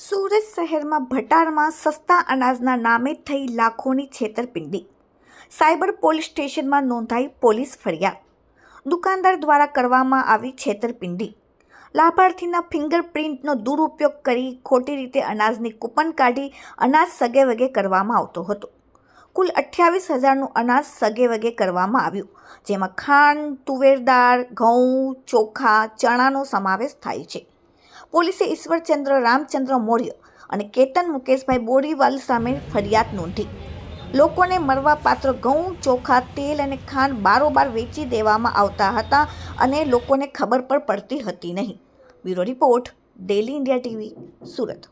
સુરત શહેરમાં ભટારમાં સસ્તા અનાજના નામે થઈ લાખોની છેતરપિંડી. સાયબર પોલીસ સ્ટેશનમાં નોંધાઈ પોલીસ ફરિયાદ. દુકાનદાર દ્વારા કરવામાં આવી છેતરપિંડી. લાભાર્થીના ફિંગરપ્રિન્ટનો દુરુપયોગ કરી ખોટી રીતે અનાજની કૂપન કાઢી અનાજ સગે વગે કરવામાં આવતો હતો. કુલ અઠ્યાવીસ હજારનું અનાજ સગે વગે કરવામાં આવ્યું, જેમાં ખાંડ તુવેરદાર ઘઉં, ચોખા, ચણાનો સમાવેશ થાય છે. પોલીસે ઈશ્વરચંદ્ર રામચંદ્ર મૌર્ય અને કેતન મુકેશભાઈ બોરીવાલ સામે ફરિયાદ નોંધી લોકોને મળવાપાત્ર ઘઉં ચોખા તેલ અને ખાંડ બારોબાર વેચી દેવામાં આવતા હતા અને લોકોને ખબર પણ પડતી હતી નહીં bureau report daily India TV Surat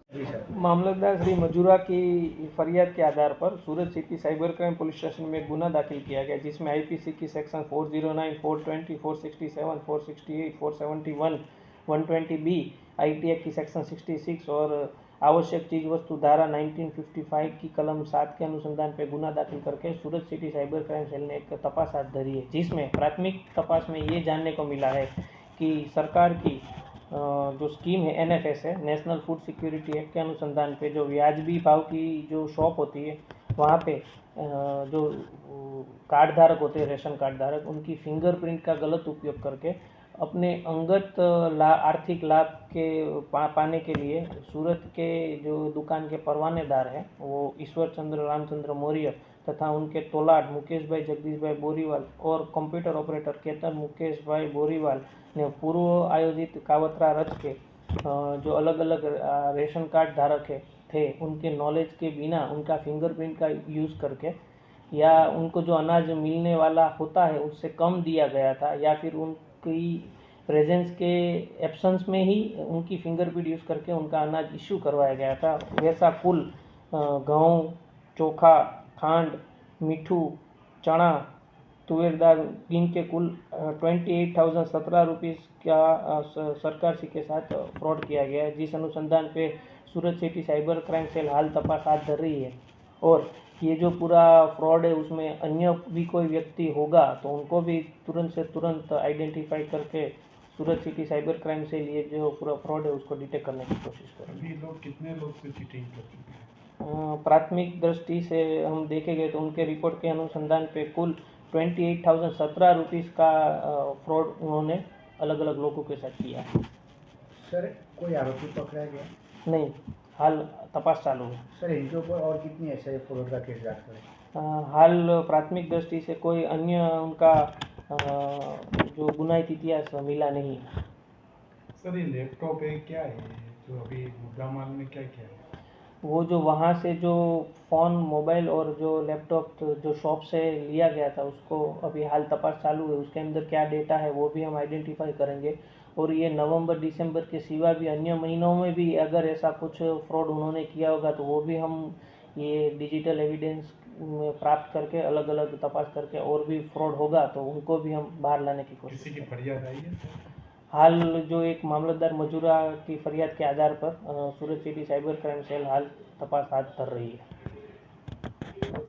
मामलतदार श्री मजूरा की फरियाद के आधार पर Surat city cyber crime police station में एक गुना दाखिल किया गया जिसमें आईपीसी की section 409, 420, 467, 468, 471, 120 B I T act की सेक्शन 66 और आवश्यक चीज़ वस्तु धारा 1955 की कलम सात के अनुसंधान पर गुना दाखिल करके Surat city cyber crime cell ने एक तपास हाथ धरी है, जिसमें प्राथमिक तपास में ये जानने को मिला है कि सरकार की जो स्कीम है एनएफएस है नेशनल फ़ूड सिक्योरिटी एक्ट के अनुसंधान पे जो व्याजबी भाव की जो शॉप होती है वहाँ पे जो कार्ड धारक होते हैं रेशन कार्ड धारक उनकी फिंगरप्रिंट का गलत उपयोग करके अपने अंगत ला आर्थिक लाभ के पा, पाने के लिए सूरत के जो दुकान के परवानेदार हैं वो ईश्वर चंद्र रामचंद्र मौर्य तथा उनके तोलाट मुकेश भाई जगदीश भाई बोरीवाल और कंप्यूटर ऑपरेटर केतन मुकेश भाई बोरीवाल ने पूर्व आयोजित कावतरा रच के जो अलग अलग रेशन कार्ड धारक है थे, उनके नॉलेज के बिना, उनका फिंगरप्रिंट का यूज़ करके, या उनको जो अनाज मिलने वाला होता है, उससे कम दिया गया था, या फिर उनकी प्रेजेंस के एब्सेंस में ही उनकी फिंगरप्रिंट यूज़ करके उनका अनाज इश्यू करवाया गया था। वैसा कुल गेहूँ, चोखा, खांड, मीठू, चना तुवेर दाल के कुल ट्वेंटी एट थाउज़ेंड सत्रह रुपीज़ का सरकार सी के साथ फ्रॉड किया गया है जिस अनुसंधान पे Surat city cyber crime cell हाल तपास हाथ धर रही है। और ये जो पूरा फ्रॉड है उसमें अन्य भी कोई व्यक्ति होगा तो उनको भी तुरंत से तुरंत आइडेंटिफाई करके Surat city cyber crime cell ये जो पूरा फ्रॉड है उसको डिटेक्ट करने की कोशिश करेंगे अभी लोग कितने लोग से चीटिंग कर चुके हैं? प्राथमिक दृष्टि से हम देखे गए तो उनके रिपोर्ट के अनुसंधान पे कुल ट्वेंटी एट थाउज़ेंड सत्रह रुपीज़ का फ्रॉड उन्होंने अलग अलग लोगों के साथ किया सर कोई आरोपी पकड़ा गया? नहीं हाल तपास चालू है। सर इनके ऊपर और कितनी ऐसे फ्रॉड का केस दाखिल है? हाल प्राथमिक दृष्टि से कोई अन्य उनका अ, जो गुनाहित इतिहास मिला नहीं सर ये लैपटॉप है क्या है? जो अभी मुद्दा माल में क्या क्या है? वो जो वहाँ से जो फ़ोन मोबाइल और जो लैपटॉप तो जो शॉप से लिया गया था उसको अभी हाल तपास चालू है। उसके अंदर क्या डेटा है वो भी हम आइडेंटिफाई करेंगे। और ये नवंबर दिसंबर के सिवा भी अन्य महीनों में भी अगर ऐसा कुछ फ्रॉड उन्होंने किया होगा तो वो भी हम ये डिजिटल एविडेंस में प्राप्त करके अलग अलग तपास करके और भी फ्रॉड होगा तो उनको भी हम बाहर लाने की कोशिश हाल जो एक मामलतदार मजूरा की फरियाद के आधार पर Surat city cyber crime cell हाल तपास हाथ धर रही है।